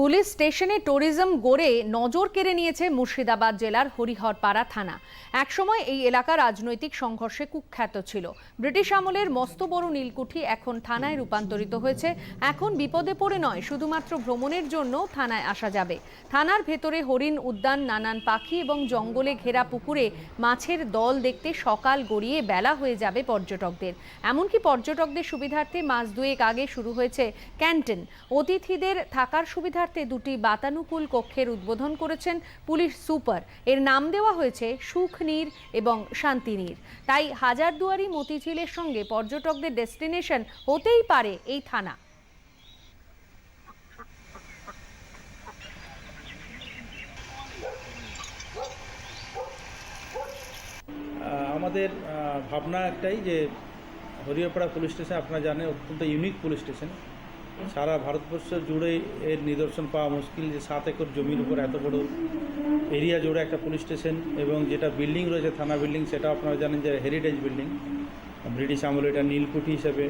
Police স্টেশনে tourism গড়ে নজর কেড়ে নিয়েছে মুর্শিদাবাদ জেলার হরিহরপাড়া থানা। একসময় এই এলাকা রাজনৈতিক সংঘর্ষে কুখ্যাত ছিল। ব্রিটিশ আমলের মস্ত বড় নীলকুঠি এখন থানায় রূপান্তরিত হয়েছে। এখন বিপদে পড়ে নয়, শুধুমাত্র ভ্রমণের জন্য থানায় আসা যাবে। থানার ভেতরে হরিণ উদ্যান, নানান পাখি এবং জঙ্গলে ঘেরা পুকুরে মাছের দল দেখতে সকাল গড়িয়ে বেলা হয়ে যাবে পর্যটকদের। এমনকি পর্যটকদের সুবিধার্থে মাস দুয়েক আগে শুরু হয়েছে ক্যান্টিন। অতিথিদের থাকার সুবিধার্থে দুটি বাতানুকূল কক্ষের উদ্বোধন করেছেন পুলিশ সুপার। এর নাম দেওয়া হয়েছে সুখনীর এবং শান্তিনীর তাই হাজারদুয়ারি মতিঝিলের সঙ্গে পর্যটকদের ডেস্টিনেশন হতেই পারে এই থানা। আমাদের ভাবনা একটাই যে হরিয়াপাড়া পুলিশ স্টেশন, আপনারা জানেন, অত্যন্ত ইউনিক পুলিশ স্টেশন। সারা ভারতবর্ষ জুড়ে এর নিদর্শন পাওয়া মুশকিল যে সাত একর জমির উপর এত বড় এরিয়া জুড়ে একটা পুলিশ স্টেশন এবং যেটা বিল্ডিং রয়েছে, থানা বিল্ডিং সেটা আপনারা জানেন যে হেরিটেজ বিল্ডিং ব্রিটিশ আমলে এটা নীলকুঠি হিসেবে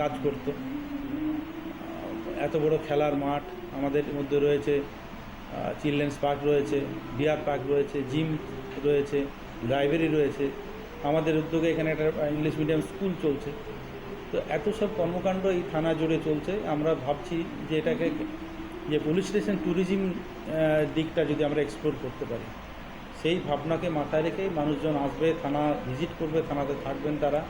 কাজ করতো। এত বড় খেলার মাঠ আমাদের মধ্যে রয়েছে চিলড্রেন্স পার্ক রয়েছে ডিয়ার পার্ক রয়েছে জিম রয়েছে লাইব্রেরি রয়েছে। আমাদের উদ্যোগে এখানে একটা ইংলিশ মিডিয়াম স্কুল চলছে। তো এত সব কর্মকাণ্ড এই থানা জুড়ে চলছে। আমরা ভাবছি যে এটাকে যে পুলিশ স্টেশন ট্যুরিজম দিকটা যদি আমরা এক্সপ্লোর করতে পারি। সেই ভাবনাকে মাথায় রেখে মানুষজন আসবে, থানা ভিজিট করবে, থানাতে থাকবেন তারা।